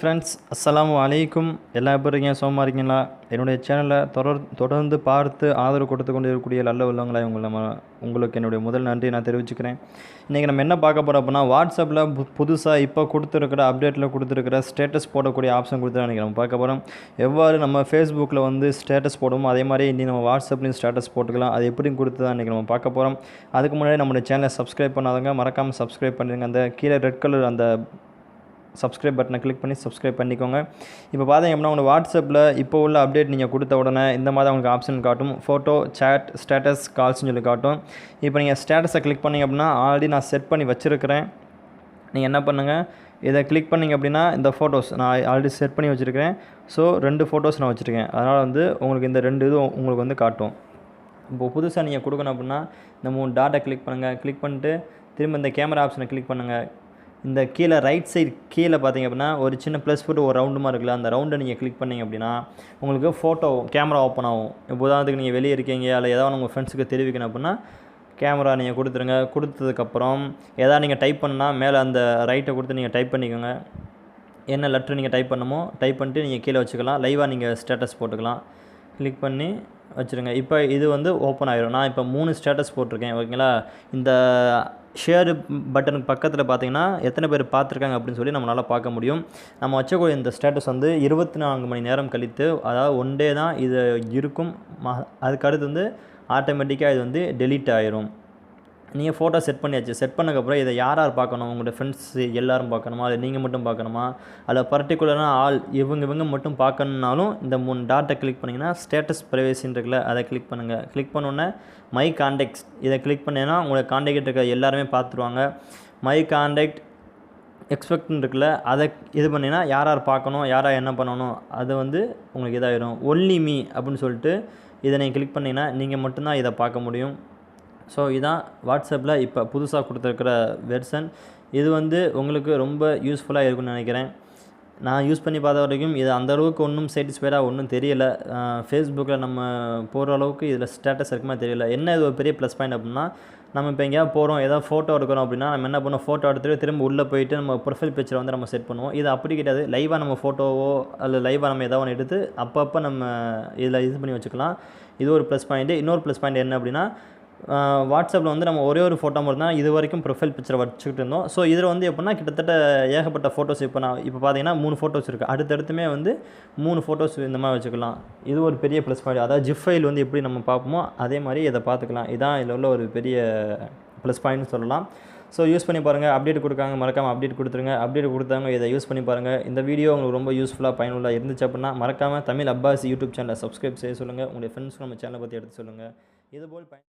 Friends அஸ்லாம் வலைக்கும் எல்லா எப்படி இருக்கீங்க? சோமா இருக்கீங்களா? என்னுடைய சேனலை தொடர் தொடர்ந்து பார்த்து ஆதரவு கொடுத்து கொண்டு இருக்கக்கூடிய நல்ல உள்ளவங்களை உங்களை நம்ம உங்களுக்கு என்னுடைய முதல் நன்றி நான் தெரிவிச்சுக்கிறேன். இன்றைக்கி நம்ம என்ன பார்க்க போகிறோம் அப்படின்னா வாட்ஸ்அப்பில் பு- புதுசாக இப்போ கொடுத்துருக்கிற அப்டேட்டில் கொடுத்துருக்கிற ஸ்டேட்டஸ் போடக்கூடிய ஆப்ஷன் கொடுத்து இன்றைக்கி நம்ம பார்க்க போகிறோம் எவ்வாறு நம்ம ஃபேஸ்புக்கில் வந்து ஸ்டேட்டஸ் போடுவோம் அதே மாதிரி இன்றைக்கி நம்ம வாட்ஸ்அப்லேயும் ஸ்டேட்டஸ் போட்டுக்கலாம். அது எப்படி கொடுத்து தான் இன்றைக்கி நம்ம பார்க்க போகிறோம் அதுக்கு முன்னாடி நம்மளுடைய சேனலை சப்ஸ்கிரைப் பண்ணாதவங்க மறக்காமல் சப்ஸ்கிரைப் பண்ணிடுங்க அந்த கீழே ரெட் கலர் அந்த சப்ஸ்கிரைப் பட்டனை கிளிக் பண்ணி சப்ஸ்கிரைப் பண்ணிக்கோங்க. இப்போ பார்த்தீங்க அப்படின்னா உங்கள் வாட்ஸ்அப்பில் இப்போ உள்ள அப்டேட் நீங்கள் கொடுத்த உடனே இந்த மாதிரி உங்களுக்கு ஆப்ஷன் காட்டும். ஃபோட்டோ சேட் ஸ்டேட்டஸ் கால்ஸ்னு சொல்லி காட்டும். இப்போ நீங்கள் ஸ்டேட்டஸை கிளிக் பண்ணீங்க அப்படின்னா ஆல்ரெடி நான் செட் பண்ணி வச்சுருக்கிறேன். நீங்கள் என்ன பண்ணுங்கள் இதை கிளிக் பண்ணிங்க அப்படின்னா இந்த ஃபோட்டோஸ் நான் ஆல்ரெடி செட் பண்ணி வச்சுருக்கிறேன். ஸோ ரெண்டு ஃபோட்டோஸ் நான் வச்சுருக்கேன். அதனால் வந்து உங்களுக்கு இந்த ரெண்டு இதுவும் உங்களுக்கு வந்து காட்டும். இப்போ புதுசாக நீங்கள் கொடுக்கணும் அப்படின்னா இந்த மூணு டாட்டை கிளிக் பண்ணுங்கள் கிளிக் பண்ணிட்டு திரும்ப இந்த கேமரா ஆப்ஷனை கிளிக் பண்ணுங்கள் இந்த கீழே ரைட் சைடு கீழே பார்த்தீங்க அப்படின்னா ஒரு சின்ன ப்ளஸ் போட்டு ஒரு ரவுண்டு மாதிரி இருக்குல்ல அந்த ரவுண்டை நீங்கள் கிளிக் பண்ணீங்க அப்படின்னா உங்களுக்கு ஃபோட்டோ கேமரா ஓப்பன் ஆகும். இப்போ உதாரணத்துக்கு நீங்கள் வெளியே இருக்கீங்க அல்ல ஏதாவது உங்கள் ஃப்ரெண்ட்ஸுக்கு தெரிவிக்கணும் அப்படின்னா கேமரா நீங்கள் கொடுத்துருங்க. கொடுத்ததுக்கப்புறம் எதாவது நீங்கள் டைப் பண்ணால் மேலே அந்த ரைட்டை கொடுத்து நீங்கள் டைப் பண்ணிக்கோங்க. என்ன லெட்ரு நீங்கள் டைப் பண்ணுமோ டைப் பண்ணிட்டு நீங்கள் கீழே வச்சுக்கலாம். லைவாக நீங்கள் ஸ்டேட்டஸ் போட்டுக்கலாம். கிளிக் பண்ணி வச்சுருங்க. இப்போ இது வந்து ஓப்பன் ஆகிடும் நான் இப்போ மூணு ஸ்டேட்டஸ் போட்டிருக்கேன். ஓகேங்களா? இந்த ஷேர் பட்டனுக்கு பக்கத்தில் பார்த்தீங்கன்னா எத்தனை பேர் பார்த்துருக்காங்க அப்படின்னு சொல்லி நம்மளால் பார்க்க முடியும். நம்ம வச்சக்கூடிய இந்த ஸ்டேட்டஸ் வந்து இருபத்தி நான்கு மணி நேரம் கழித்து அதாவது ஒன் டே தான் இது இருக்கும். ம- அதுக்கு வந்து ஆட்டோமேட்டிக்காக இது வந்து டெலீட் ஆயிரும். நீங்கள் ஃபோட்டோ செட் பண்ணியாச்சு. செட் பண்ணக்கப்புறம் இதை யார் யார் பார்க்கணும்? உங்களோட ஃப்ரெண்ட்ஸ் எல்லாரும் பார்க்கணுமா? அதை நீங்கள் மட்டும் பார்க்கணுமா? அதில் பர்டிகுலராக ஆள் இவங்க இவங்க மட்டும் பார்க்கணுன்னாலும் இந்த மூணு டாட்டை கிளிக் பண்ணிங்கன்னா ஸ்டேட்டஸ் ப்ரைவேசின்னு இருக்குல்ல அதை கிளிக் பண்ணுங்கள் கிளிக் பண்ணோன்னே மை கான்டாக்ட்ஸ் இதை கிளிக் பண்ணீங்கன்னா உங்களோட கான்டாக்ட் இருக்க எல்லாருமே பார்த்துருவாங்க. மை கான்டாக்ட் எக்ஸ்பெக்ட்னு இருக்குல்ல அதை இது பண்ணினா யார் யார் பார்க்கணும்? யார் என்ன பண்ணணும்? அது வந்து உங்களுக்கு இதாகிடும் ஒன்லி மீ அப்படின்னு சொல்லிட்டு இதை நீங்கள் கிளிக் பண்ணிங்கன்னா நீங்கள் மட்டும்தான் இதை பார்க்க முடியும். ஸோ இதான் வாட்ஸ்அப்பில் இப்போ புதுசாக கொடுத்துருக்கிற வெர்ஷன் இது வந்து உங்களுக்கு ரொம்ப யூஸ்ஃபுல்லாக இருக்கும்னு நினைக்கிறேன். நான் யூஸ் பண்ணி பார்த்த வரைக்கும் இது அந்த அளவுக்கு ஒன்றும் சாட்டிஸ்ஃபைடாக ஒன்றும் தெரியல. ஃபேஸ்புக்கில் நம்ம போகிற அளவுக்கு இதில் ஸ்டேட்டஸ் இருக்குமா தெரியல. என்ன இது ஒரு பெரிய ப்ளஸ் பாயிண்ட் அப்படின்னா நம்ம இப்போ எங்கேயாவது போகிறோம் ஏதாவது ஃபோட்டோ எடுக்கிறோம் அப்படின்னா நம்ம என்ன பண்ணுவோம்? ஃபோட்டோ எடுத்துகிட்டு திரும்ப உள்ளே போயிட்டு நம்ம ப்ரொஃபைல் பிக்சரை வந்து நம்ம செட் பண்ணுவோம். இது அப்படி கிடையாது. லைவாக நம்ம ஃபோட்டோவோ அல்லது லைவாக நம்ம ஏதாவது ஒன்று எடுத்து அப்பப்போ நம்ம இதில் இது பண்ணி வச்சுக்கலாம். இது ஒரு ப்ளஸ் பாயிண்ட்டு இன்னொரு ப்ளஸ் பாயிண்ட் என்ன அப்படின்னா வாட்ஸ்அப்பில் வந்து நம்ம ஒரே ஒரு ஃபோட்டோ மட்டும் தான் இது வரைக்கும் ப்ரொஃபைல் பிக்சரை வச்சுக்கிட்டு இருந்தோம். ஸோ இதில் வந்து எப்படின்னா கிட்டத்தட்ட ஏகப்பட்ட ஃபோட்டோஸ் இப்போ நான் இப்போ பார்த்தீங்கன்னா மூணு ஃபோட்டோஸ் இருக்குது அடுத்தடுத்துமே வந்து மூணு ஃபோட்டோஸ் இந்த மாதிரி வச்சுக்கலாம். இது ஒரு பெரிய ப்ளஸ் பாயிண்ட் அதாவது ஜிப் ஃபைல் வந்து எப்படி நம்ம பார்ப்போமோ அதே மாதிரி இதை பார்த்துக்கலாம். இதான் இதில் உள்ள ஒரு பெரிய ப்ளஸ் பாயிண்ட்னு சொல்லலாம். ஸோ யூஸ் பண்ணி பாருங்கள் அப்டேட் கொடுக்காங்க மறக்காமல் அப்டேட் கொடுத்துருங்க. அப்டேட் கொடுத்தாங்க இதை யூஸ் பண்ணி பாருங்கள் இந்த வீடியோ உங்களுக்கு ரொம்ப யூஸ்ஃபுல்லாக பயனுள்ளாக இருந்துச்சு அப்படின்னா மறக்காமல் தமிழ் அப்பாஸ் யூடியூப் சேனலை சப்ஸ்கிரைப் செய்ய சொல்லுங்கள் உங்களுடைய ஃப்ரெண்ட்ஸ் நம்ம சேனலை பற்றி எடுத்து சொல்லுங்கள் இதுபோல் பயன்